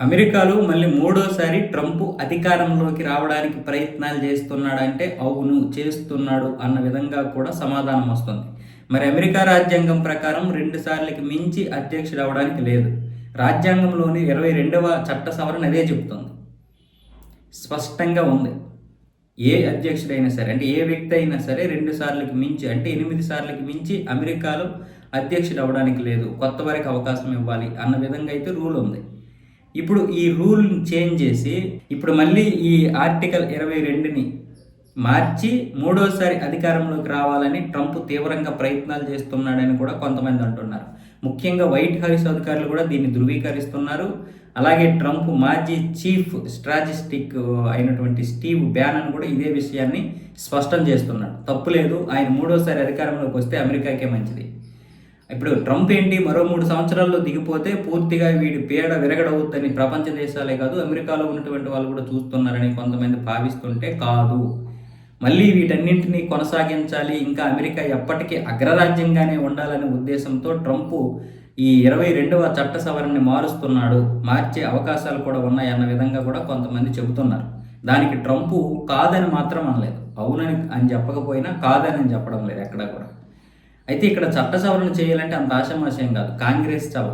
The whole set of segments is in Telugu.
అమెరికాలో మళ్ళీ మూడోసారి ట్రంప్ అధికారంలోకి రావడానికి ప్రయత్నాలు చేస్తున్నాడంటే అవును చేస్తున్నాడు అన్న విధంగా కూడా సమాధానం వస్తుంది. మరి అమెరికా రాజ్యాంగం ప్రకారం రెండు సార్లకి మించి అధ్యక్షుడు అవడానికి లేదు. రాజ్యాంగంలోని ఇరవై రెండవ చట్ట సవరణ అదే చెబుతుంది. స్పష్టంగా ఉంది. ఏ అధ్యక్షుడైనా సరే అంటే ఏ వ్యక్తి అయినా సరే రెండు సార్లకి మించి అంటే ఎనిమిది సార్లకి మించి అమెరికాలో అధ్యక్షుడు అవ్వడానికి లేదు. కొత్త వారికి అవకాశం ఇవ్వాలి అన్న విధంగా అయితే రూల్ ఉంది. ఇప్పుడు ఈ రూల్ని చేంజ్ చేసి ఇప్పుడు మళ్ళీ ఈ ఆర్టికల్ ఇరవై రెండుని మార్చి మూడోసారి అధికారంలోకి రావాలని ట్రంప్ తీవ్రంగా ప్రయత్నాలు చేస్తున్నాడని కూడా కొంతమంది అంటున్నారు. ముఖ్యంగా వైట్ హౌస్ అధికారులు కూడా దీన్ని ధృవీకరిస్తున్నారు. అలాగే ట్రంప్ మాజీ చీఫ్ స్ట్రాటజిస్టిక్ అయినటువంటి స్టీవ్ బ్యానన్ కూడా ఇదే విషయాన్ని స్పష్టం చేస్తున్నాడు. తప్పులేదు ఆయన మూడోసారి అధికారంలోకి వస్తే అమెరికాకే మంచిది. ఇప్పుడు ట్రంప్ ఏంటి? మరో మూడు సంవత్సరాల్లో దిగిపోతే పూర్తిగా వీడి పీడ విరగడవుద్దని ప్రపంచ దేశాలే కాదు అమెరికాలో ఉన్నటువంటి వాళ్ళు కూడా చూస్తున్నారని కొంతమంది భావిస్తుంటే కాదు. మళ్ళీ వీటన్నింటినీ కొనసాగించాలి ఇంకా అమెరికా ఎప్పటికీ అగ్రరాజ్యంగానే ఉండాలనే ఉద్దేశంతో ట్రంప్ ఈ ఇరవై రెండవ చట్ట సవరణని మారుస్తున్నాడు. మార్చే అవకాశాలు కూడా ఉన్నాయన్న విధంగా కూడా కొంతమంది చెబుతున్నారు. దానికి ట్రంప్ కాదని మాత్రం అనలేదు. అవునని అని చెప్పకపోయినా కాదని అని చెప్పడం లేదు ఎక్కడా కూడా. అయితే ఇక్కడ చట్ట సవరణ చేయాలంటే అంత ఆశమాశయం కాదు. కాంగ్రెస్ సభ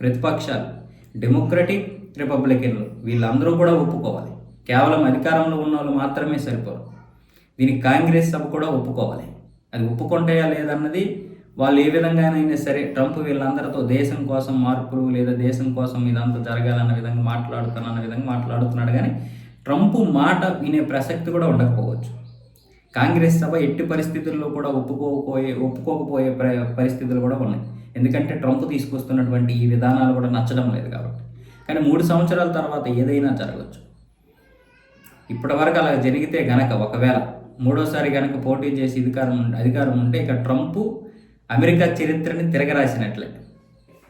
ప్రతిపక్షాలు డెమోక్రటిక్ రిపబ్లికన్లు వీళ్ళందరూ కూడా ఒప్పుకోవాలి. కేవలం అధికారంలో ఉన్న వాళ్ళు మాత్రమే సరిపోరు. దీనికి కాంగ్రెస్ సభ కూడా ఒప్పుకోవాలి. అది ఒప్పుకుంటాయా లేదన్నది వాళ్ళు ఏ విధంగానైనా సరే ట్రంప్ వీళ్ళందరితో దేశం కోసం మార్పులు లేదా దేశం కోసం ఇదంతా జరగాలన్న విధంగా మాట్లాడుతానన్న విధంగా మాట్లాడుతున్నాడు. కానీ ట్రంప్ మాట వినే ప్రసక్తి కూడా ఉండకపోవచ్చు. కాంగ్రెస్ సభ ఎట్టి పరిస్థితుల్లో కూడా ఒప్పుకోకపోయే ఒప్పుకోకపోయే ప్ర- పరిస్థితులు కూడా ఉన్నాయి. ఎందుకంటే ట్రంప్ తీసుకొస్తున్నటువంటి ఈ విధానాలు కూడా నచ్చడం లేదు కాబట్టి. కానీ మూడు సంవత్సరాల తర్వాత ఏదైనా జరగవచ్చు. ఇప్పటివరకు అలా జరిగితే గనక ఒకవేళ మూడోసారి గనక పోటీ చేసి అధికారం అధికారం ఉంటే ఇక ట్రంప్ అమెరికా చరిత్రని తిరగరాసినట్లే.